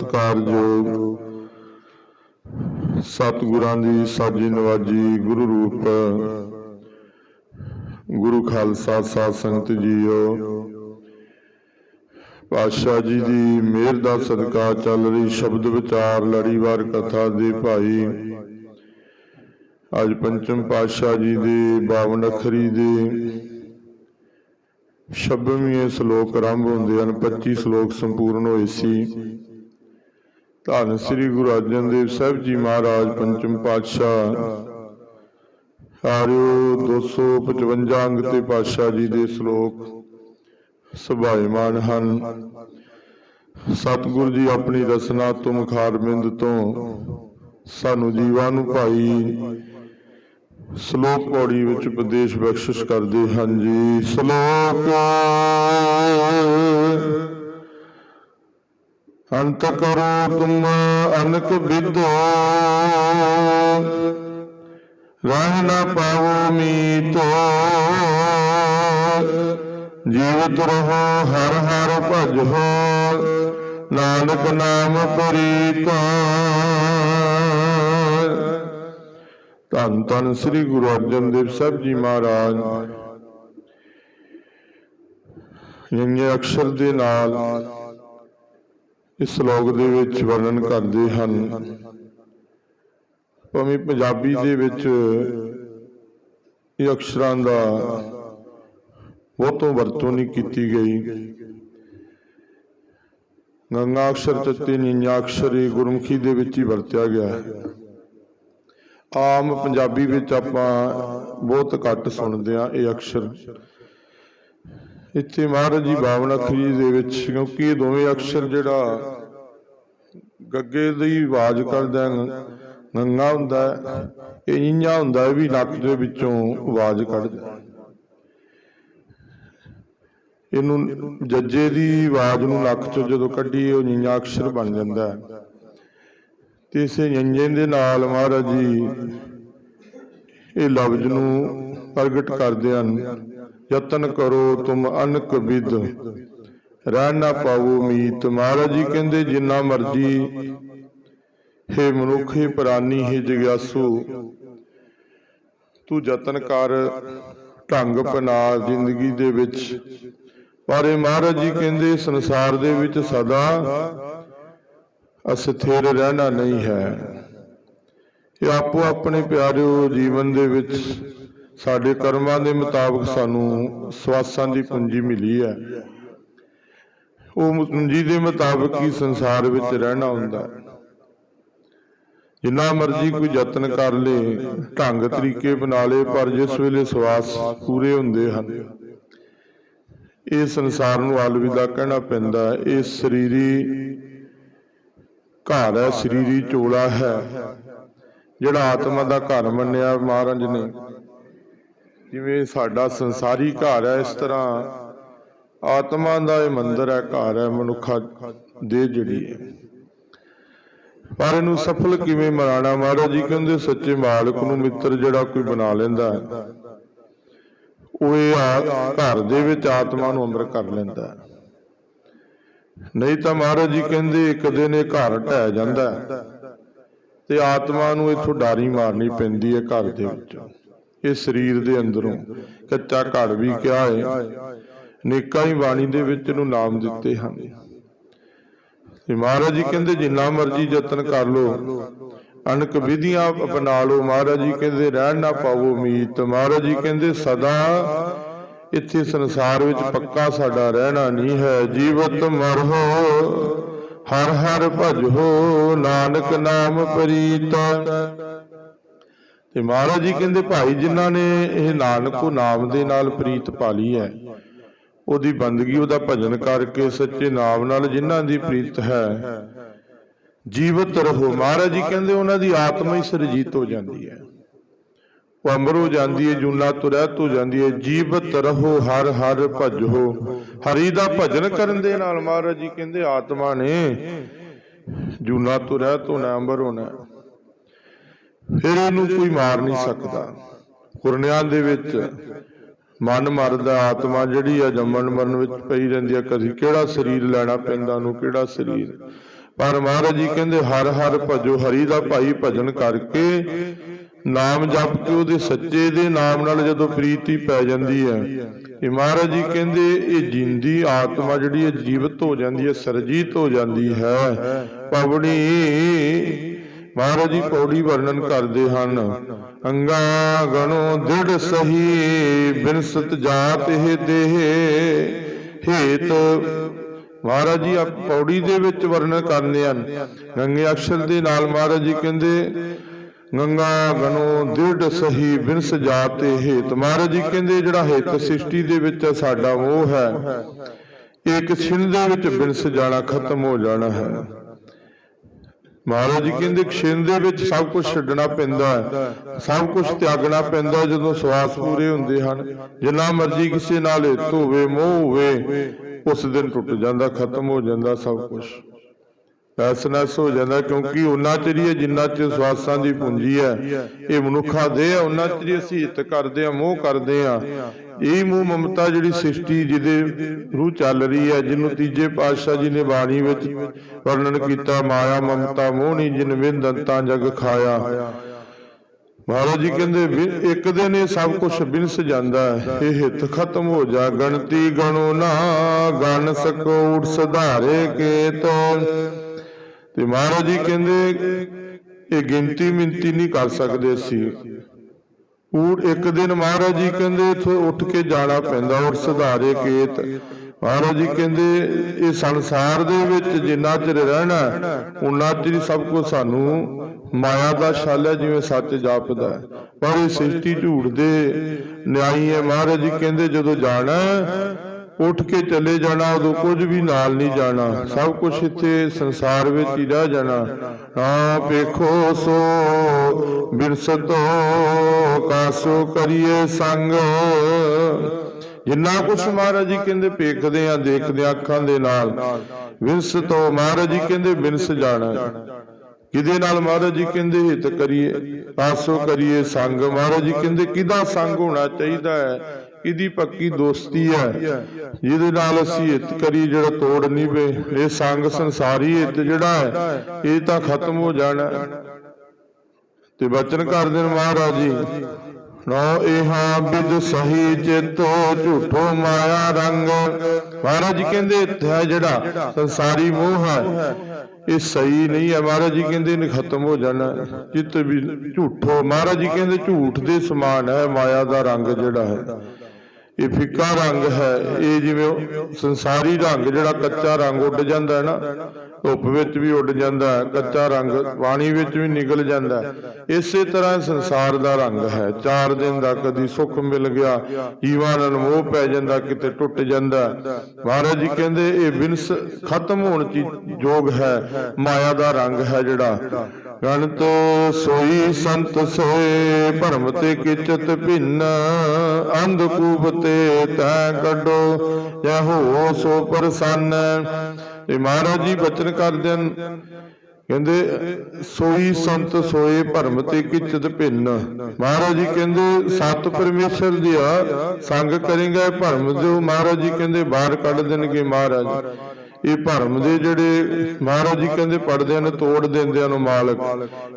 ਸਤਕਾਰਯੋਗ ਸਤਿਗੁਰਾਂ ਦੀ ਸਾਜੀ ਨਵਾਜੀ ਗੁਰੂ ਰੂਪ, ਗੁਰੂ ਖਾਲਸਾ ਸਾਧ ਸੰਗਤ ਜੀਓ। ਪਾਤਸ਼ਾਹ ਜੀ ਦੀ ਮਿਹਰ ਦਾ ਸਦਕਾ ਚੱਲ ਰਹੀ ਸ਼ਬਦ ਵਿਚਾਰ, ਲੜੀਵਾਰ ਕਥਾ ਦੇ ਭਾਈ ਅੱਜ ਪੰਚਮ ਪਾਤਸ਼ਾਹ ਜੀ ਦੇ 52 ਅੱਖਰੀ ਦੇ 26ਵੇਂ ਸ਼ਲੋਕ ਆਰੰਭ ਹੁੰਦੇ ਹਨ 25 ਸ਼ਲੋਕ ਸੰਪੂਰਨ ਹੋਏ ਸੀ। ਧੰਨ ਸ੍ਰੀ ਗੁਰੂ ਅਰਜਨ ਦੇਵ ਸਾਹਿਬ ਜੀ ਮਹਾਰਾਜ, ਪੰਚਮ ਪਾਤਸ਼ਾਹ। ਹਾਰਿਓ 255 ਅੰਗ ਤੇ ਪਾਤਸ਼ਾਹ ਜੀ ਦੇ ਸ਼ਲੋਕ ਸੁਭਾਇਮਾਨ ਹਨ। ਸਤਿਗੁਰੂ ਜੀ ਆਪਣੀ ਰਸਨਾ ਤੋਂ ਮੁਖਾਰਬਿੰਦ ਤੋਂ ਸਾਨੂੰ ਜੀਵਾਂ ਨੂੰ ਭਾਈ ਸ਼ਲੋਕ ਪੌੜੀ ਵਿੱਚ ਉਪਦੇਸ਼ ਬਖਸ਼ਿਸ਼ ਕਰਦੇ ਹਨ ਜੀ। ਸ਼ਲੋਕ ਅੰਤ ਕਰੋ ਤੁਮ ਅਨਕ ਵਿਦੋ। ਰਹਿ ਨਾ ਪਾਵੋ ਮੀਤੋ। ਜੀਵਤ ਰਹੋ, ਹਰ ਹਰ ਭਜੋ ਨਾਨਕ ਨਾਮ ਪ੍ਰੀਤੋ। ਧੰਨ ਧੰਨ ਸ੍ਰੀ ਗੁਰੂ ਅਰਜਨ ਦੇਵ ਸਾਹਿਬ ਜੀ ਮਹਾਰਾਜ। ਯੰਗੇ ਅਕਸ਼ਰ ਦੇ ਨਾਲ ਇਸ ਸ਼ਲੋਕ ਦੇ ਵਿੱਚ ਵਰਣਨ ਕਰਦੇ ਹਨ। ਭਾਵੇਂ ਪੰਜਾਬੀ ਦੇ ਵਿੱਚ ਇਹ ਅਕਸ਼ਰਾਂ ਦਾ ਬਹੁਤੋਂ ਵਰਤੋਂ ਨਹੀਂ ਕੀਤੀ ਗਈ। ਗੰਗਾ ਅਕਸ਼ਰ ਚੱਤੇ ਨਿੰਨਾ ਅਕਸ਼ਰ ਇਹ ਗੁਰਮੁਖੀ ਦੇ ਵਿੱਚ ਹੀ ਵਰਤਿਆ ਗਿਆ। ਹੈ ਆਮ ਪੰਜਾਬੀ ਵਿੱਚ ਆਪਾਂ ਬਹੁਤ ਘੱਟ ਸੁਣਦੇ ਆ ਇਹ ਅਕਸ਼ਰ। ਇੱਥੇ ਮਹਾਰਾਜ ਜੀ ਬਾਵਨ ਅੱਖਰੀ ਦੇ ਵਿੱਚ, ਕਿਉਂਕਿ ਇਹ ਦੋਵੇਂ ਅਕਸ਼ਰ ਜਿਹੜਾ ਗੱਗੇ ਦੀ ਆਵਾਜ਼ ਕਰਦਾ ਨੰਗਾ ਹੁੰਦਾ ਇਹ ਇੰਨਾ ਹੁੰਦਾ ਵੀ ਨੱਕ ਦੇ ਵਿੱਚੋਂ ਆਵਾਜ਼ ਕੱਢਦਾ ਇਹਨੂੰ ਜੱਜੇ ਦੀ ਆਵਾਜ਼ ਨੂੰ ਨੱਕ ਚੋਂ ਜਦੋਂ ਕੱਢੀ ਉਹ ਨੀਨਾ ਅਕਸ਼ਰ ਬਣ ਜਾਂਦਾ ਹੈ। ਤੇ ਇਸੇ ਜੰਜਨ ਦੇ ਨਾਲ ਮਹਾਰਾਜ ਜੀ ਇਹ ਲਫ਼ਜ਼ ਨੂੰ ਪ੍ਰਗਟ ਕਰਦੇ ਹਨ। ਯਤਨ ਕਰੋ ਤੁਮ ਅਨਕ ਵਿਦ। ਰਹਿ ਨਾ ਪਾਵੋ ਮੀਤ। ਮਹਾਰਾਜ ਜੀ ਕਹਿੰਦੇ, ਜਿੰਨਾ ਮਰਜ਼ੀ ਹੈ ਮਨੁੱਖੇ ਪ੍ਰਾਨੀ, ਹੈ ਜਗਿਆਸੂ, ਤੂੰ ਯਤਨ ਕਰ, ਢੰਗ ਬਣਾ ਜ਼ਿੰਦਗੀ ਦੇ ਵਿੱਚ। ਪਰ ਇਹ ਮਹਾਰਾਜ ਜੀ ਕਹਿੰਦੇ, ਸੰਸਾਰ ਦੇ ਵਿੱਚ ਸਦਾ ਅਸਥਿਰ ਰਹਿਣਾ ਨਹੀਂ ਹੈ। ਇਹ ਆਪੋ ਆਪਣੇ ਪਿਆਰਿਓ ਜੀਵਨ ਦੇ ਵਿੱਚ ਸਾਡੇ ਕਰਮਾਂ ਦੇ ਮੁਤਾਬਕ ਸਾਨੂੰ ਸਵਾਸਾਂ ਦੀ ਪੂੰਜੀ ਮਿਲੀ ਹੈ। ਉਹ ਪੂੰਜੀ ਦੇ ਮੁਤਾਬਕ ਹੀ ਸੰਸਾਰ ਵਿੱਚ ਰਹਿਣਾ ਹੁੰਦਾ। ਜਿੰਨਾ ਮਰਜ਼ੀ ਕੋਈ ਯਤਨ ਕਰ ਲੇ ਢੰਗ ਤਰੀਕੇ ਬਣਾ ਲੇ ਪਰ ਜਿਸ ਵੇਲੇ ਸਵਾਸ ਪੂਰੇ ਹੁੰਦੇ ਹਨ। ਇਹ ਸੰਸਾਰ ਨੂੰ ਅਲਵਿਦਾ ਕਹਿਣਾ ਪੈਂਦਾ ਇਹ ਸਰੀਰੀ ਘਰ ਹੈ ਸਰੀਰੀ ਚੋਲਾ ਹੈ ਜਿਹੜਾ ਆਤਮਾ ਦਾ ਘਰ ਮੰਨਿਆ ਮਹਾਰਾਜ ਨੇ। ਜਿਵੇਂ ਸਾਡਾ ਸੰਸਾਰੀ ਘਰ ਹੈ ਇਸ ਤਰ੍ਹਾਂ, ਆਤਮਾ ਦਾ ਇਹ ਮੰਦਰ ਹੈ, ਘਰ ਹੈ, ਮਨੁੱਖਾ ਦੇ ਜਿਹੜੀ ਹੈ। ਪਰ ਇਹਨੂੰ ਸਫਲ ਕਿਵੇਂ ਮਨਾਣਾ ਮਹਾਰਾਜ ਜੀ ਕਹਿੰਦੇ ਸੱਚੇ ਮਾਲਕ ਨੂੰ ਮਿੱਤਰ ਜਿਹੜਾ ਕੋਈ ਬਣਾ ਲੈਂਦਾ ਹੈ, ਉਹ ਇਹ ਆ- ਘਰ ਦੇ ਵਿੱਚ ਆਤਮਾ ਨੂੰ ਅੰਦਰ ਕਰ ਲੈਂਦਾ ਹੈ। ਨਹੀਂ ਤਾਂ ਮਹਾਰਾਜ ਜੀ ਕਹਿੰਦੇ ਇੱਕ ਦਿਨ ਇਹ ਘਰ ਢਹਿ ਜਾਂਦਾ ਤੇ ਆਤਮਾ ਨੂੰ ਇਥੋਂ ਡਾਰੀ ਮਾਰਨੀ ਪੈਂਦੀ ਹੈ ਘਰ ਦੇ ਵਿੱਚੋਂ। ਇਹ ਸਰੀਰ ਦੇ ਅੰਦਰੋਂ। ਕੱਚਾ ਘੜ ਵੀ ਕਿਹਾ ਹੈ। ਨੇਕਾਂ ਹੀ ਬਾਣੀ ਦੇ ਵਿੱਚ ਇਹਨੂੰ ਨਾਮ ਦਿੱਤੇ ਹਨ। ਤੇ ਮਹਾਰਾਜ ਜੀ ਕਹਿੰਦੇ, ਜਿੰਨਾ ਮਰਜ਼ੀ ਯਤਨ ਕਰ ਲੋ ਅਨਕ ਵਿਧੀਆਂ ਅਪਣਾ ਲੋ ਮਹਾਰਾਜ ਜੀ ਕਹਿੰਦੇ, ਰਹਿਣ ਨਾ ਪਾਵੋ ਮੀਤ। ਮਹਾਰਾਜ ਜੀ ਕਹਿੰਦੇ, ਸਦਾ ਇੱਥੇ ਸੰਸਾਰ ਵਿੱਚ ਪੱਕਾ ਸਾਡਾ ਰਹਿਣਾ ਨਹੀਂ ਹੈ। ਜੀਵਤ ਮਰਹੋ ਹਰ ਹਰ ਭਜੋ, ਨਾਨਕ ਨਾਮ ਪ੍ਰੀਤ। ਤੇ ਮਹਾਰਾਜ ਜੀ ਕਹਿੰਦੇ ਭਾਈ ਜਿਨ੍ਹਾਂ ਨੇ ਇਹ ਨਾਨਕੋ ਨਾਮ ਦੇ ਨਾਲ ਪ੍ਰੀਤ ਪਾਲੀ ਹੈ ਉਹਦੀ ਬੰਦਗੀ ਉਹਦਾ ਭਜਨ ਕਰਕੇ ਸੱਚੇ ਨਾਮ ਨਾਲ ਜਿਨ੍ਹਾਂ ਦੀ ਪ੍ਰੀਤ ਹੈ ਜੀਵਤ ਰਹੋ। ਮਹਾਰਾਜ ਜੀ ਕਹਿੰਦੇ ਉਹਨਾਂ ਦੀ ਆਤਮਾ ਹੀ ਸਰਜੀਤ ਹੋ ਜਾਂਦੀ ਹੈ। ਉਹ ਅਮਰ ਹੋ ਜਾਂਦੀ ਹੈ ਜੁਨਾ ਤੋਂ ਰਹਿਤ ਹੋ ਜਾਂਦੀ ਹੈ। ਜੀਵਤ ਰਹੋ ਹਰ ਹਰ ਭਜੋ। ਹਰੀ ਦਾ ਭਜਨ ਕਰਨ ਦੇ ਨਾਲ ਮਹਾਰਾਜ ਜੀ ਕਹਿੰਦੇ ਆਤਮਾ ਨੇ ਜੁਨਾ ਤੋਂ ਰਹਿਤ ਹੋਣਾ ਅਮਰ ਹੋਣਾ। ਫਿਰ ਇਹਨੂੰ ਕੋਈ ਮਾਰ ਨਹੀਂ ਸਕਦਾ। ਕੁਰਨਿਆਂ ਦੇ ਵਿੱਚ ਮਨ ਮਰਦਾ ਆਤਮਾ ਜਿਹੜੀ ਆ ਜੰਮਣ ਮਰਨ ਵਿੱਚ ਪਈ ਰਹਿੰਦੀ ਆ, ਕਦੀ ਕਿਹੜਾ ਸਰੀਰ ਲੈਣਾ ਪੈਂਦਾ ਨੂੰ ਕਿਹੜਾ ਸਰੀਰ? ਪਰ ਮਹਾਰਾਜ ਜੀ ਕਹਿੰਦੇ, ਹਰ ਹਰ ਭਜੋ ਹਰੀ ਦਾ ਭਾਈ ਭਜਨ ਕਰਕੇ ਨਾਮ ਜਪ ਕੇ ਉਹਦੇ ਸੱਚੇ ਦੇ ਨਾਮ ਨਾਲ ਜਦੋਂ ਪ੍ਰੀਤੀ ਪੈ ਜਾਂਦੀ ਹੈ ਇਹ ਮਹਾਰਾਜ ਜੀ ਕਹਿੰਦੇ, ਇਹ ਜਿੰਦੀ ਆਤਮਾ ਜਿਹੜੀ ਹੈ ਜੀਵਤ ਹੋ ਜਾਂਦੀ ਹੈ ਸਰਜੀਤ ਹੋ ਜਾਂਦੀ ਹੈ। ਪਵਣੀ ਮਹਾਰਾਜ ਜੀ ਪੌੜੀ ਵਰਣਨ ਕਰਦੇ ਹਨ। ਅੰਗਾ ਗਣੋ ਦ੍ਰਿੜ ਸਹੀ, ਬਿਨਸਤ ਜਾਤ ਇਹ ਦੇਹ। ਹੇਤ, ਮਹਾਰਾਜ ਜੀ ਆ ਪੌੜੀ ਦੇ ਵਿੱਚ ਵਰਣਨ ਕਰਦੇ ਹਨ। ਗੰਗੇ ਅਕਸ਼ਰ ਦੇ ਨਾਲ ਮਹਾਰਾਜ ਜੀ ਕਹਿੰਦੇ, ਗੰਗਾ ਗਨੋ ਦ੍ਰਿੜ ਸਹੀ, ਬਿਨਸ ਜਾਤੇ ਹੇਤ। ਮਹਾਰਾਜ ਜੀ ਕਹਿੰਦੇ, ਜਿਹੜਾ ਹਿੱਤ ਸ੍ਰਿਸ਼ਟੀ ਦੇ ਵਿੱਚ ਸਾਡਾ ਉਹ ਹੈ। ਇੱਕ ਛਿਣ ਦੇ ਵਿੱਚ ਬਿਨਸ ਜਾਣਾ, ਖਤਮ ਹੋ ਜਾਣਾ ਹੈ। ਮਹਾਰਾਜ ਜੀ ਕਹਿੰਦੇ ਛਿਣ ਦੇ ਵਿੱਚ ਸਭ ਕੁਝ ਛੱਡਣਾ ਪੈਂਦਾ ਹੈ। ਸਭ ਕੁਝ ਤਿਆਗਣਾ ਪੈਂਦਾ ਜਦੋਂ ਸਵਾਸ ਪੂਰੇ ਹੁੰਦੇ ਹਨ। ਜਿੰਨਾ ਮਰਜ਼ੀ ਕਿਸੇ ਨਾਲ ਹੋਵੇ ਮੋਹ ਹੋਵੇ ਉਸ ਦਿਨ ਟੁੱਟ ਜਾਂਦਾ ਖਤਮ ਹੋ ਜਾਂਦਾ ਸਭ ਕੁਝ ਐਸਨੈਸ ਹੋ ਜਾਂਦਾ, ਕਿਉਂਕਿ ਉਹਨਾਂ ਚਿਰ ਹੀ, ਜਿੰਨਾ ਚਿਰ ਸਵਾਸਾਂ ਦੀ ਪੂੰਜੀ ਹੈ, ਇਹ ਮਨੁੱਖਾ ਦੇ ਹੈ ਉਹਨਾਂ ਚਿਰ ਅਸੀਂ ਹਿੱਤ ਕਰਦੇ ਆ, ਮੋਹ ਕਰਦੇ ਆ। ਇਹ ਮੋਹ ਮਮਤਾ ਜਿਹੜੀ ਸ੍ਰਿਸ਼ਟੀ ਜਿਹਦੇ ਰੂਹ ਚੱਲ ਰਹੀ ਹੈ, ਜਿਹਨੂੰ ਤੀਜੇ ਪਾਤਸ਼ਾਹ ਜੀ ਨੇ ਬਾਣੀ ਵਿੱਚ ਵਰਣਨ ਕੀਤਾ, ਮਾਇਆ, ਮਮਤਾ, ਮੋਹ ਨਹੀਂ ਜਿਨ ਵਿੰਦੰਤਾ ਜਗ ਖਾਇਆ। ਮਹਾਰਾਜ ਜੀ ਕਹਿੰਦੇ ਇੱਕ ਦਿਨ ਇਹ ਸਭ ਕੁਝ ਬਿਨਸ ਜਾਂਦਾ ਇਹ ਹਿੱਤ ਖਤਮ ਹੋ ਜਾ, ਗਣਤੀ ਗਣੋ ਨਾ, ਗਣ ਸਕੋ ਉਠ ਸੁਧਾਰੇ ਕੇ ਤੋਂ ਤੇ ਮਹਾਰਾਜ ਜੀ ਕਹਿੰਦੇ ਇਹ ਗਿਣਤੀ ਮਿੰਤੀ ਨਹੀਂ ਕਰ ਸਕਦੇ ਅਸੀਂ। ਊੜ ਇੱਕ ਦਿਨ ਮਹਾਰਾਜ ਜੀ ਕਹਿੰਦੇ ਇਥੋਂ ਉੱਠ ਕੇ ਜਾਣਾ ਪੈਂਦਾ ਔਰ ਸੁਧਾਰੇ ਕੇਤ ਮਹਾਰਾਜ ਜੀ ਕਹਿੰਦੇ, ਇਹ ਸੰਸਾਰ ਦੇ ਵਿੱਚ ਜਿੰਨਾ ਚਿਰ ਰਹਿਣਾ, ਉਨਾ ਚਿਰ ਹੀ ਸਭ ਕੁਝ ਸਾਨੂੰ ਮਾਇਆ ਦਾ ਛਲ ਹੈ, ਜਿਵੇਂ ਸੱਚ ਜਾਪਦਾ ਪਰ ਇਹ ਸ੍ਰਿਸ਼ਟੀ ਝੂਠ ਦੇ ਨਿਆਈ ਹੈ। ਮਹਾਰਾਜ ਜੀ ਕਹਿੰਦੇ ਜਦੋਂ ਜਾਣਾ ਉੱਠ ਕੇ ਚਲੇ ਜਾਣਾ, ਉਦੋਂ ਕੁਝ ਵੀ ਨਾਲ ਨਹੀਂ ਜਾਣਾ। ਸਭ ਕੁਝ ਇੱਥੇ ਸੰਸਾਰ ਵਿੱਚ ਹੀ ਰਹਿ ਜਾਣਾ। ਆ ਵੇਖੋ ਸੋ, ਬਿਰਸਤੋ, ਕਾਸੋ ਕਰੀਏ ਸੰਗ। ਜਿੰਨਾ ਕੁਛ ਮਹਾਰਾਜ ਜੀ ਕਹਿੰਦੇ, ਵੇਖਦੇ ਆ, ਦੇਖਦੇ ਆ ਅੱਖਾਂ ਦੇ ਨਾਲ। ਵਿੰਸ ਤੋਂ ਮਹਾਰਾਜ ਜੀ ਕਹਿੰਦੇ ਵਿੰਸ ਜਾਣਾ। ਕਿਹਦੇ ਨਾਲ ਮਹਾਰਾਜ ਜੀ ਕਹਿੰਦੇ, ਹਿੱਤ ਕਰੀਏ ਆਸੋ ਕਰੀਏ ਸੰਗ। ਮਹਾਰਾਜ ਜੀ ਕਹਿੰਦੇ, ਕਿਹਦਾ ਸੰਗ ਹੋਣਾ ਚਾਹੀਦਾ ਹੈ? ਇਹਦੀ ਪੱਕੀ ਦੋਸਤੀ ਹੈ। ਜਿਹਦੇ ਨਾਲ ਅਸੀਂ ਹਿੱਤ ਕਰੀ ਜਿਹੜਾ ਤੋੜ ਨਹੀਂ ਵੇ ਇਹ ਸੰਗ ਸੰਸਾਰੀ ਹਿੱਤ ਜਿਹੜਾ ਹੈ, ਇਹ ਤਾਂ ਖਤਮ ਹੋ ਜਾਣਾ। ਤੇ ਬਚਨ ਕਰਦੇ ਨੇ ਮਹਾਰਾਜ ਜੀ। ਨੋ ਇਹਾ ਬਿਦ ਸਹੀ ਚੇਤੋ ਝੂਠੋ ਮਾਇਆ ਰੰਗ। ਮਹਾਰਾਜ ਜੀ ਕਹਿੰਦੇ ਇੱਥੇ ਹੈ ਜਿਹੜਾ ਸੰਸਾਰੀ ਮੋਹ ਹੈ। ਇਹ ਸਹੀ ਨਹੀਂ ਹੈ। ਮਹਾਰਾਜ ਜੀ ਕਹਿੰਦੇ ਨੇ ਖਤਮ ਹੋ ਜਾਣਾ। ਜਿੱਤ ਵੀ ਝੂਠੋ ਮਹਾਰਾਜ ਜੀ ਕਹਿੰਦੇ ਝੂਠ ਦੇ ਸਮਾਨ ਹੈ। ਮਾਇਆ ਦਾ ਰੰਗ ਜਿਹੜਾ ਹੈ। ਇਹ ਫਿੱਕਾ ਰੰਗ ਹੈ। ਇਹ ਜਿਵੇਂ ਸੰਸਾਰੀ ਰੰਗ ਜਿਹੜਾ ਕੱਚਾ ਰੰਗ ਉੱਡ ਜਾਂਦਾ ਹੈ ਨਾ, ਧੁੱਪ ਵਿੱਚ ਵੀ ਉੱਡ ਜਾਂਦਾ ਹੈ, ਕੱਚਾ ਰੰਗ ਪਾਣੀ ਵਿੱਚ ਵੀ ਨਿਕਲ ਜਾਂਦਾ ਇਸੇ ਤਰ੍ਹਾਂ ਸੰਸਾਰ ਦਾ ਰੰਗ ਹੈ। ਚਾਰ ਦਿਨ ਦਾ ਕਦੀ ਸੁੱਖ ਮਿਲ ਗਿਆ, ਜੀਵਾਂ ਅਨਮੋਹ ਪੈ ਜਾਂਦਾ, ਕਿਤੇ ਟੁੱਟ ਜਾਂਦਾ ਮਹਾਰਾਜ ਜੀ ਕਹਿੰਦੇ, ਇਹ ਬਿਨਸ ਖਤਮ ਹੋਣ ਦੀ ਯੋਗ ਹੈ। ਮਾਇਆ ਦਾ ਰੰਗ ਹੈ ਜਿਹੜਾ। ਗਣਤ ਸੋਈ ਸੰਤ ਸੋਏ, ਭਰਮ ਤੇ ਕਿਚਤ ਭਿੰਨ, ਅੰਧ ਕੂਪ ਤੇ ਤੈ ਕੱਢੋ, ਜੈ ਹੋ ਸੋ ਪ੍ਰਸੰਨ। ਇਹ ਮਹਾਰਾਜ ਜੀ ਬਚਨ ਕਰਦੇ ਹਨ। ਕਹਿੰਦੇ, ਸੋਈ ਸੰਤ ਸੋਏ, ਭਰਮ ਤੇ ਕਿਚਤ ਭਿੰਨ। ਮਹਾਰਾਜ ਜੀ ਕਹਿੰਦੇ, ਸਤ ਪਰਮੇਸ਼ਰ ਦੀ ਆ, ਸੰਗ ਕਰੇਗਾ ਭਰਮ। ਜੋ ਮਹਾਰਾਜ ਜੀ ਕਹਿੰਦੇ, ਬਾਹਰ ਕੱਢ ਦੇਣਗੇ ਮਹਾਰਾਜ। ਇਹ ਭਰਮ ਦੇ ਜਿਹੜੇ ਮਹਾਰਾਜ ਜੀ ਕਹਿੰਦੇ ਪੜਦੇ ਨੇ, ਤੋੜ ਦਿੰਦੇ ਨੂੰ ਮਾਲਕ।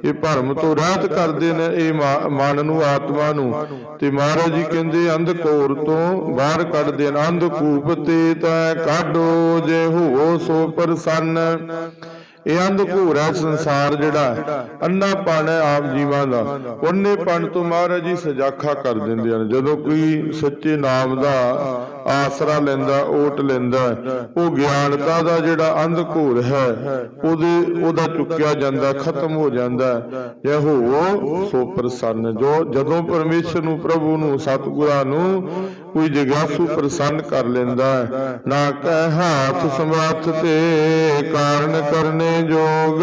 ਇਹ ਭਰਮ ਤੋਂ ਰਾਹਤ ਕਰਦੇ ਨੇ, ਇਹ ਮਨ ਨੂੰ, ਆਤਮਾ ਨੂੰ। ਤੇ ਮਹਾਰਾਜ ਜੀ ਕਹਿੰਦੇ ਅੰਧਕੋਰ ਤੋਂ ਬਾਹਰ ਕੱਢਦੇ ਨੇ। ਅੰਧਕੂਪ ਤੇ ਤਾਂ ਕਾਢੋ ਜੇ ਹੋਵੋ ਸੋ ਪ੍ਰਸੰਨ। ਇਹ ਅੰਧਕੂਰ ਹੈ ਸੰਸਾਰ ਜਿਹੜਾ ਅੰਨਾ ਪਣ ਹੈ ਆਪ ਜੀਵਾਂ ਦਾ। ਉਹਨੇ ਪਣ ਤੋਂ ਮਹਾਰਾਜ ਜੀ ਸਜਾਖਾ ਕਰ ਦਿੰਦੇ ਹਨ। ਜਦੋਂ ਕੋਈ ਸੱਚੇ ਨਾਮ ਦਾ ਆਸਰਾ ਲੈਂਦਾ ਓਟ ਲੈਂਦਾ ਉਹ ਗਿਆਨਤਾ ਦਾ ਜਿਹੜਾ ਅੰਧਕੂਰ ਹੈ। ਉਹਦੇ ਉਹਦਾ ਚੁੱਕਿਆ ਜਾਂਦਾ ਖਤਮ ਹੋ ਜਾਂਦਾ ਇਹ ਹੋ। ਸੋ ਪ੍ਰਸੰਨ। ਜੋ ਜਦੋਂ ਪਰਮੇਸ਼ਰ ਨੂੰ ਪ੍ਰਭੂ ਨੂੰ ਸਤਿਗੁਰਾਂ ਨੂੰ ਕੋਈ ਜਗਾਸੂ ਪ੍ਰਸੰਨ ਕਰ ਲੈਂਦਾ ਨਾ ਕਹਿ ਹਾਥ ਸਮਰੱਥ ਤੇ ਕਾਰਨ ਕਰਨੇ ਜੋਗ।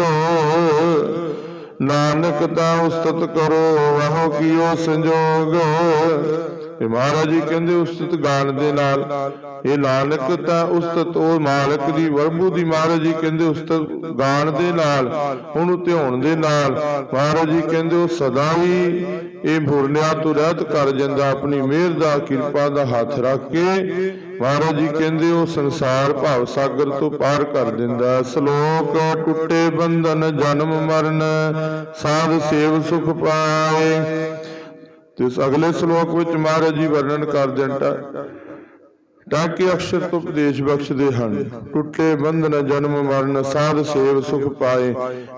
ਨਾਨਕ ਤਾਂ ਉਸਤਤ ਕਰੋ ਵਹੋ ਕੀਓ ਸੰਜੋਗ। ਇਹ ਮਹਾਰਾਜ ਜੀ ਕਹਿੰਦੇ ਉਸਤਤ ਗਾਣ ਦੇ ਨਾਲ, ਇਹ ਨਾਨਕ ਤਾਂ ਉਸਤਤ ਉਹ ਮਾਲਕ ਦੀ ਵਰਬੂ ਦੀ ਮਹਾਰਾਜ ਜੀ ਕਹਿੰਦੇ ਉਸਤਤ ਗਾਣ ਦੇ ਨਾਲ ਉਹਨੂੰ ਧਿਆਉਣ ਦੇ ਨਾਲ, ਮਹਾਰਾਜ ਜੀ ਕਹਿੰਦੇ ਉਹ ਸਦਾ ਹੀ ਇਹ ਭੁਰਨਿਆਂ ਤੋਂ ਰਹਿਤ ਕਰ ਜਾਂਦਾ, ਆਪਣੀ ਮਿਹਰ ਦਾ, ਕਿਰਪਾ ਦਾ ਹੱਥ ਰੱਖ ਕੇ, ਮਹਾਰਾਜ ਜੀ ਕਹਿੰਦੇ ਉਹ ਸੰਸਾਰ ਭਾਵ ਸਾਗਰ ਤੋਂ ਪਾਰ ਕਰ ਦਿੰਦਾ, ਸ਼ਲੋਕ ਟੁੱਟੇ ਬੰਧਨ ਜਨਮ ਮਰਨ, ਸਾਧ ਸੇਵ ਸੁਖ ਪਾਏ। ਤੇ ਇਸ ਅਗਲੇ ਸ਼ਲੋਕ ਵਿੱਚ ਮਹਾਰਾਜ ਜੀ ਵਰਣਨ ਕਰਦੇ ਹਨ ਤਾਂ ਤਾਂ ਕਿ ਅਕਸ਼ਰ ਤੋਂ ਉਪਦੇਸ਼ ਬਖਸ਼ਦੇ ਹਨ। ਟੁੱਟੇ ਬੰਧਨ ਜਨਮ, ਮਰਨ, ਸਾਧ, ਸੇਵ, ਸੁਖ ਪਾਏ।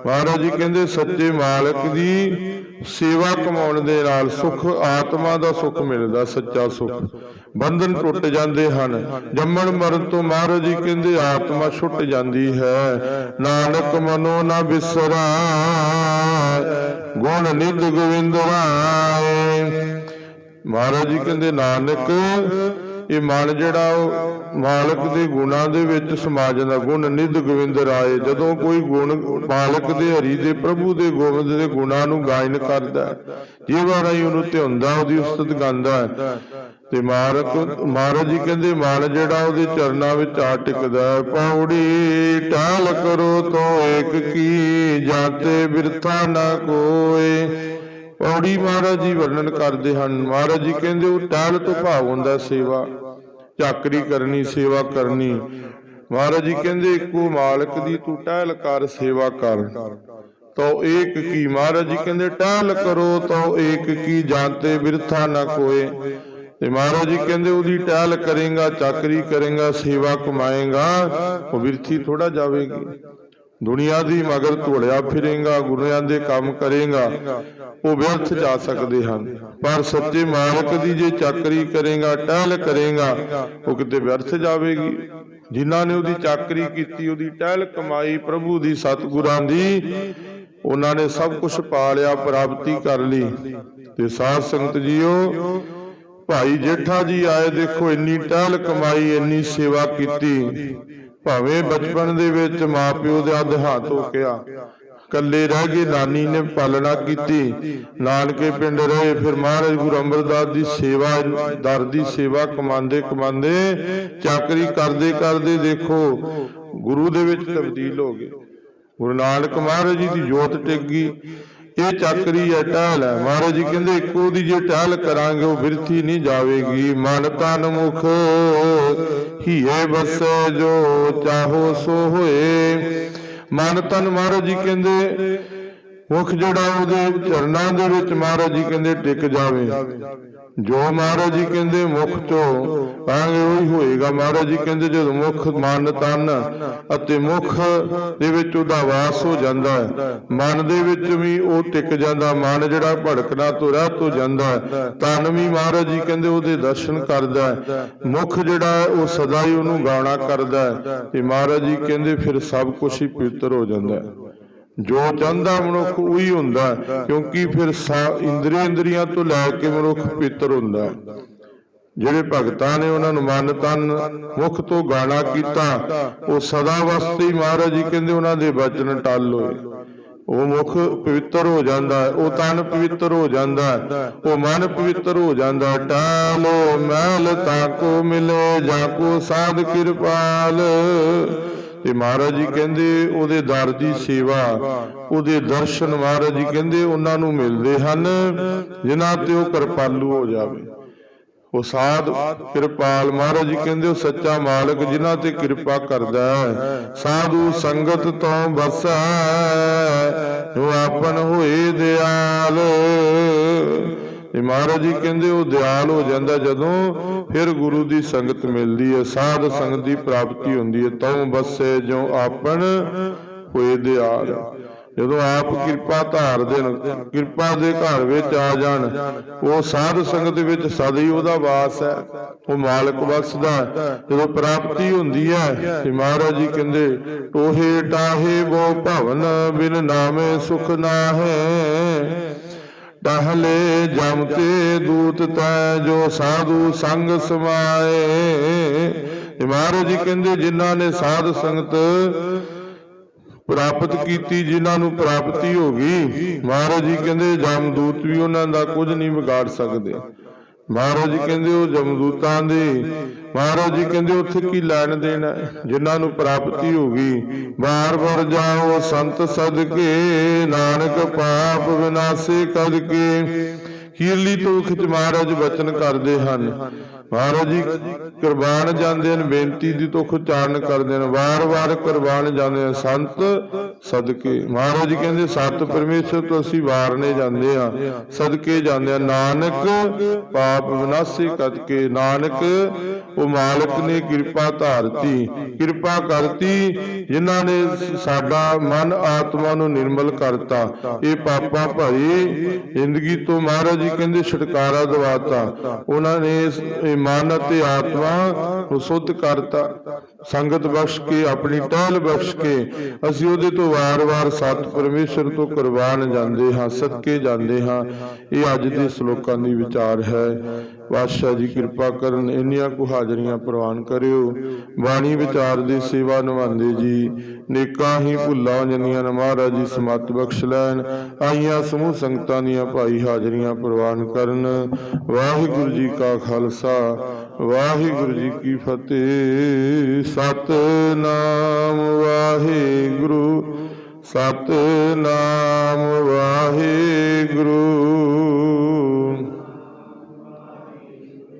ਮਹਾਰਾਜ ਜੀ ਕਹਿੰਦੇ, ਸੱਚੇ ਮਾਲਕ ਦੀ ਸੇਵਾ ਕਮਾਉਣ ਦੇ ਨਾਲ ਸੁਖ, ਆਤਮਾ ਦਾ ਸੁਖ ਮਿਲਦਾ, ਸੱਚਾ ਸੁਖ। ਬੰਧਨ ਟੁੱਟ ਜਾਂਦੇ ਹਨ। ਜੰਮਣ, ਮਰਨ ਤੋਂ ਮਹਾਰਾਜ ਜੀ ਕਹਿੰਦੇ, ਆਤਮਾ ਛੁੱਟ ਜਾਂਦੀ ਹੈ। ਨਾਨਕ ਮਨੋ ਨਾ ਬਿਸਰਾ ਗੁਣ ਨਿਧ ਗੋਵਿੰਦ ਰਾਏ ਮਹਾਰਾਜ ਜੀ ਕਹਿੰਦੇ, ਨਾਨਕ ਇਹ ਮਨ ਜਿਹੜਾ ਉਹ ਮਾਲਕ ਦੇ ਗੁਣਾਂ ਦੇ ਵਿੱਚ ਸਮਾ ਜਾਂਦਾ ਗੁਣ ਨਿਧ ਗੋਬਿੰਦ ਰਾਏ ਜਦੋਂ ਕੋਈ ਗੁਣ ਮਾਲਕ ਦੇ ਹਰੀ ਦੇ ਪ੍ਰਭੂ ਦੇ ਗੋਬਿੰਦ ਦੇ ਗੁਣਾਂ ਨੂੰ ਗਾਇਨ ਕਰਦਾ ਹੈ, ਜੇ ਉਹਨੂੰ ਧਿਆਉਂਦਾ ਉਹਦੀ ਉਸਤਤ ਗਾਉਂਦਾ ਤੇ ਮਾਰਕ ਮਹਾਰਾਜ ਜੀ ਕਹਿੰਦੇ ਮਨ ਜਿਹੜਾ ਉਹਦੇ ਚਰਨਾਂ ਵਿੱਚ ਆ ਟਿਕਦਾ ਹੈ। ਪੌੜੀ ਟਾਲ ਕਰੋ ਤੋ ਏਕ ਕੀ ਜਾਤੇ ਬਿਰਥਾ ਨਾ ਕੋਏ ਪੌੜੀ ਮਹਾਰਾਜ ਜੀ ਵਰਣਨ ਕਰਦੇ ਹਨ। ਮਹਾਰਾਜ ਜੀ ਕਹਿੰਦੇ, ਉਹ ਟਹਿਲ ਤੋਂ ਭਾਵ ਹੁੰਦਾ ਸੇਵਾ ਝਾਕਰੀ ਕਰਨੀ, ਸੇਵਾ ਕਰਨੀ। ਮਹਾਰਾਜ ਜੀ ਕਹਿੰਦੇ, ਇੱਕੋ ਮਾਲਕ ਦੀ ਤੂੰ ਟਹਿਲ ਕਰ, ਸੇਵਾ ਕਰ। ਤੋ ਏਕ ਕੀ? ਮਹਾਰਾਜ ਜੀ ਕਹਿੰਦੇ, ਟਹਿਲ ਕਰੋ ਤੋ ਏਕ ਕੀ? ਜਾਣਤੇ ਬਿਰਥਾ ਨਾ ਕੋਏ। ਤੇ ਮਹਾਰਾਜ ਜੀ ਕਹਿੰਦੇ, ਉਹਦੀ ਟਹਿਲ ਕਰੇਗਾ, ਚਾਕਰੀ ਕਰੇਗਾ, ਸੇਵਾ ਕਮਾਏਗਾ, ਉਹ ਬਿਰਥੀ ਥੋੜਾ ਜਾਵੇਗੀ। ਦੁਨੀਆ ਦੀ ਮਗਰ ਧੋੜਿਆ ਫਿਰੇਗਾ, ਗੁਰੂਆਂ ਦੇ ਕੰਮ ਕਰੇਗਾ, ਉਹ ਵਿਅਰਥ ਜਾ ਸਕਦੇ ਹਨ। ਪਰ ਸੱਚੇ ਮਾਲਕ ਦੀ ਜੇ ਚਾਕਰੀ ਕਰੇਗਾ, ਟਹਿਲ ਕਰੇਗਾ, ਉਹ ਕਿਤੇ ਵਿਅਰਥ ਜਾਵੇਗੀ। ਜਿਨ੍ਹਾਂ ਨੇ ਉਹਦੀ ਚਾਕਰੀ ਕੀਤੀ, ਉਹਦੀ ਟਹਿਲ ਕਮਾਈ ਪ੍ਰਭੂ ਦੀ ਸਤਿਗੁਰਾਂ ਦੀ, ਉਹਨਾਂ ਨੇ ਸਭ ਕੁਝ ਪਾ ਲਿਆ, ਪ੍ਰਾਪਤੀ ਕਰ ਲਈ। ਤੇ ਸਾਧ ਸੰਗਤ ਜੀਓ, ਭਾਈ ਜੇਠਾ ਜੀ ਆਏ ਦੇਖੋ, ਇੰਨੀ ਟਹਿਲ ਕਮਾਈ, ਇੰਨੀ ਸੇਵਾ ਕੀਤੀ। ਭਾਵੇਂ ਬਚਪਨ ਦੇ ਵਿੱਚ ਮਾਪਿਓ ਦੇ ਦੇਹਾਂਤ ਹੋ ਗਿਆ ਕੱਲੇ ਰਹਿ ਗਏ ਨਾਨੀ ਨੇ ਪਾਲਣਾ ਕੀਤੀ। ਨਾਨਕੇ ਪਿੰਡ ਰਹੇ ਫਿਰ ਮਹਾਰਾਜ ਗੁਰੂ ਅਮਰਦਾਸ ਦੀ ਸੇਵਾ ਦਰ ਦੀ ਸੇਵਾ ਕਮਾਉਂਦੇ ਕਮਾਉਂਦੇ ਚਾਕਰੀ ਕਰਦੇ ਕਰਦੇ ਦੇਖੋ ਗੁਰੂ ਦੇ ਵਿੱਚ ਤਬਦੀਲ ਹੋ ਗਏ। ਗੁਰੂ ਨਾਨਕ ਮਹਾਰਾਜ ਜੀ ਦੀ ਜੋਤ ਟਿਕ ਗਈ। ਇਹ ਚੱਕਰੀ ਹੈ ਟਹਿਲ ਹੈ। ਮਹਾਰਾਜ ਜੀ ਕਹਿੰਦੇ, ਇੱਕੋ ਦੀ ਜੇ ਟਹਿਲ ਕਰਾਂਗੇ, ਉਹ ਬਿਰਥੀ ਨਹੀਂ ਜਾਵੇਗੀ। ਮਨ ਤਨ ਮੁਖ ਹੀਏ ਬਸੈ ਜੋ ਚਾਹੋ ਸੋ ਹੋਏ। ਮਨ ਤਨ ਮਹਾਰਾਜ ਜੀ ਕਹਿੰਦੇ, ਮੁਖ ਜਿਹੜਾ ਉਹਦੇ ਚਰਨਾਂ ਦੇ ਵਿੱਚ ਮਹਾਰਾਜ ਜੀ ਕਹਿੰਦੇ, ਟਿਕ ਜਾਵੇ। ਜੋ ਮਹਾਰਾਜ ਜੀ ਕਹਿੰਦੇ ਮੁਖ ਚੋਂ ਪਾਂਗੇ ਉਹੀ ਹੋਏਗਾ। ਮਹਾਰਾਜ ਜੀ ਕਹਿੰਦੇ ਜਦੋਂ ਮੁਖ ਮਨ ਤਨ ਅਤੇ ਮੁਖ ਦੇ ਵਿੱਚ ਉਹਦਾ ਵਾਸ ਹੋ ਜਾਂਦਾ ਹੈ। ਮਨ ਦੇ ਵਿੱਚ ਵੀ ਉਹ ਟਿਕ ਜਾਂਦਾ। ਮਨ ਜਿਹੜਾ ਭੜਕਣਾ ਤੋਂ ਰਹਿਤ ਹੋ। ਜਾਂਦਾ ਤਨ ਵੀ ਮਹਾਰਾਜ ਜੀ ਕਹਿੰਦੇ ਉਹਦੇ ਦਰਸ਼ਨ ਕਰਦਾ ਹੈ। ਮੁਖ ਜਿਹੜਾ ਹੈ ਉਹ ਸਦਾ ਹੀ ਉਹਨੂੰ ਗਾਣਾ ਕਰਦਾ ਹੈ। ਤੇ ਮਹਾਰਾਜ ਜੀ ਕਹਿੰਦੇ ਫਿਰ ਸਭ ਕੁਝ ਹੀ। ਪਵਿੱਤਰ ਹੋ ਜਾਂਦਾ ਹੈ। ਜੋ ਚਾਹੁੰਦਾ ਮਨੁੱਖ ਉਹੀ ਹੁੰਦਾ, ਕਿਉਂਕਿ ਫਿਰ ਇੰਦਰੀ ਇੰਦਰੀਆਂ ਤੋਂ ਲੈ ਕੇ ਮਨੁੱਖ ਪਿੱਤਰ ਹੁੰਦਾ। ਜਿਹੜੇ ਭਗਤਾਂ ਨੇ ਉਹਨਾਂ ਨੂੰ ਮਨ ਤਨ, ਮੁਖ ਤੋਂ ਗਾਣਾ ਕੀਤਾ, ਉਹ ਸਦਾ ਵਸਤੇ ਹੀ ਮਹਾਰਾਜ ਜੀ ਕਹਿੰਦੇ ਉਹਨਾਂ ਦੇ ਬਚਨ ਟਲ ਹੋਏ। ਉਹ ਮੁਖ ਪਵਿੱਤਰ ਹੋ ਜਾਂਦਾ, ਉਹ ਤਨ ਪਵਿੱਤਰ ਹੋ ਜਾਂਦਾ, ਉਹ ਮਨ ਪਵਿੱਤਰ ਹੋ ਜਾਂਦਾ। ਟਾਲੋ ਮਹਿਲ ਤਾਕੋ ਮਿਲੇ, ਜਾ ਕੋ ਸਾਧ ਕਿਰਪਾਲ। ਤੇ ਮਹਾਰਾਜ ਜੀ ਕਹਿੰਦੇ ਉਹਦੇ ਦਰ ਦੀ ਸੇਵਾ, ਉਹਦੇ ਦਰਸ਼ਨ ਮਹਾਰਾਜ ਜੀ ਕਹਿੰਦੇ ਉਹਨਾਂ ਨੂੰ ਮਿਲਦੇ ਹਨ, ਜਿਨ੍ਹਾਂ ਤੇ ਉਹ ਕਿਰਪਾਲੂ ਹੋ ਜਾਵੇ। ਉਹ ਸਾਧ ਕਿਰਪਾਲ ਮਹਾਰਾਜ ਜੀ ਕਹਿੰਦੇ ਉਹ ਸੱਚਾ ਮਾਲਕ ਜਿਨ੍ਹਾਂ ਤੇ ਕਿਰਪਾ ਕਰਦਾ ਸਾਧੂ ਸੰਗਤ ਤੋਂ ਬਸੈ ਜੋ ਆਪਨ ਹੋਏ ਦਿਆਲ। ਇਹ ਮਹਾਰਾਜ ਜੀ ਕਹਿੰਦੇ ਉਹ ਦਿਆਲ ਹੋ ਜਾਂਦਾ ਜਦੋਂ ਫਿਰ ਗੁਰੂ ਦੀ ਸੰਗਤ ਮਿਲਦੀ ਹੈ, ਸਾਧ ਸੰਗਤ ਦੀ ਪ੍ਰਾਪਤੀ ਹੁੰਦੀ ਹੈ, ਤਉ ਬਸੇ ਜੋ ਆਪਨ ਹੋਏ ਦਿਆਲ। ਜਦੋਂ ਆਪ ਕਿਰਪਾ ਧਾਰਦੇ ਨੇ ਕਿਰਪਾ ਦੇ ਘਰ ਵਿੱਚ ਆ ਜਾਣ, ਉਹ ਸਾਧ ਸੰਗਤ ਵਿੱਚ ਸਦਾ ਹੀ ਉਹਦਾ ਵਾਸ ਹੈ, ਉਹ ਮਾਲਕ ਵਸਦਾ ਜਦੋਂ ਪ੍ਰਾਪਤੀ ਹੁੰਦੀ ਹੈ, ਤੇ ਮਹਾਰਾਜ ਜੀ ਕਹਿੰਦੇ ਟੋਹੇ ਟਾਹੇ ਵੋ ਭਵਨ ਬਿਨ ਨਾਮੇ ਸੁਖ ਨਾਹੇ। ਟਹਲੇ ਜਮ ਦੂਤ ਤੈ ਜੋ ਸਾਧੂ ਸੰਗ ਸਮਾਏ। ਇਹ ਮਹਾਰਾਜ ਜੀ ਕਹਿੰਦੇ, ਜਿਨ੍ਹਾਂ ਨੇ ਸਾਧ ਸੰਗਤ ਪ੍ਰਾਪਤ ਕੀਤੀ, ਜਿਨ੍ਹਾਂ ਨੂੰ ਪ੍ਰਾਪਤੀ ਹੋ ਗਈ, ਮਹਾਰਾਜ ਜੀ ਕਹਿੰਦੇ ਜਮਦੂਤ ਵੀ ਉਹਨਾਂ ਦਾ ਕੁਝ ਨਹੀਂ ਵਿਗਾੜ ਸਕਦੇ। ਮਹਾਰਾਜ ਜੀ ਕਹਿੰਦੇ ਉਹ ਜਮਦੂਤਾਂ ਦੇ। ਮਹਾਰਾਜ ਜੀ ਕਹਿੰਦੇ ਉੱਥੇ ਕੀ ਲੈਣ ਦੇਣਾ ਹੈ? ਜਿਨ੍ਹਾਂ ਨੂੰ ਪ੍ਰਾਪਤੀ ਹੋ ਗਈ। ਬਾਰ-ਬਾਰ ਜਾਓ ਸੰਤ ਸਦਕੇ, ਨਾਨਕ ਪਾਪ ਵਿਨਾਸ਼ੇ ਕਦ ਕੇ ਕੀਰਲੀ ਤੋਖ ਚ ਮਹਾਰਾਜ ਬਚਨ ਕਰਦੇ ਹਨ। ਮਹਾਰਾਜ ਜੀ, ਕੁਰਬਾਨ ਜਾਂਦੇ ਹਨ, ਬੇਨਤੀ ਦੀ ਤੁਖ ਉਚਾਰਨ ਕਰਦੇ ਨੇ ਵਾਰ-ਵਾਰ ਕੁਰਬਾਨ ਜਾਂਦੇ ਹਨ। ਸੰਤ ਸਦਕੇ। ਮਹਾਰਾਜ ਜੀ ਕਹਿੰਦੇ, ਸਤ ਪਰਮੇਸ਼ਰ ਤੋਂ ਅਸੀਂ ਵਾਰਨੇ ਜਾਂਦੇ ਆ ਸਦਕੇ ਜਾਂਦੇ ਆ ਨਾਨਕ ਪਾਪ ਵਿਨਾਸ਼ੀ ਕਰਕੇ, ਨਾਨਕ ਉਹ ਮਾਲਕ ਨੇ ਕਿਰਪਾ ਧਾਰਤੀ ਕਿਰਪਾ ਕਰਤੀ ਜਿਨ੍ਹਾਂ ਨੇ ਸਾਡਾ ਮਨ ਆਤਮਾ ਨੂੰ ਨਿਰਮਲ ਕਰਤਾ। ਇਹ ਪਾਪਾਂ ਭਰੀ ਜ਼ਿੰਦਗੀ ਤੋਂ ਮਹਾਰਾਜ ਜੀ ਕਹਿੰਦੇ ਛੁਟਕਾਰਾ ਦਿਵਾਤਾ। ਉਹਨਾਂ ਨੇ ਇਸ ਇਹ ਮਨ ਅਤੇ ਆਤਮਾ ਨੂੰ ਸੁੱਧ ਕਰਤਾ। ਸੰਗਤ ਬਖਸ਼ ਕੇ ਆਪਣੀ ਟਹਿਲ ਬਖਸ਼ ਕੇ ਅਸੀਂ ਉਹਦੇ ਤੋਂ ਵਾਰ-ਵਾਰ ਸਤ ਪਰਮੇਸ਼ਰ ਤੋਂ ਕੁਰਬਾਨ ਜਾਂਦੇ ਹਾਂ ਸਦਕੇ ਜਾਂਦੇ ਹਾਂ। ਇਹ ਅੱਜ ਦੇ ਸ਼ਲੋਕਾਂ ਦੀ ਵਿਚਾਰ ਹੈ। ਪਾਤਸ਼ਾਹ ਜੀ ਕਿਰਪਾ ਕਰਨ ਇੰਨੀਆਂ ਕੁ ਹਾਜ਼ਰੀਆਂ ਪ੍ਰਵਾਨ ਕਰਿਓ। ਬਾਣੀ ਵਿਚਾਰ ਦੀ ਸੇਵਾ ਨਿਭਾਉਂਦੇ ਜੀ। ਨੇਕਾਂ ਹੀ ਭੁੱਲਾਂ ਜਨੀਆਂ ਮਹਾਰਾਜ ਜੀ ਸਮਤ ਬਖਸ਼ ਲੈਣ, ਆਈਆਂ ਸਮੂਹ ਸੰਗਤਾਂ ਦੀਆਂ ਭਾਈ ਹਾਜ਼ਰੀਆਂ ਪ੍ਰਵਾਨ ਕਰਨ। ਵਾਹਿਗੁਰੂ ਜੀ ਕਾ ਖਾਲਸਾ, ਵਾਹਿਗੁਰੂ ਜੀ ਕੀ ਫਤਿਹ। ਸਤਨਾਮ ਵਾਹਿਗੁਰੂ ਸਤਨਾਮ ਵਾਹਿਗੁਰੂ।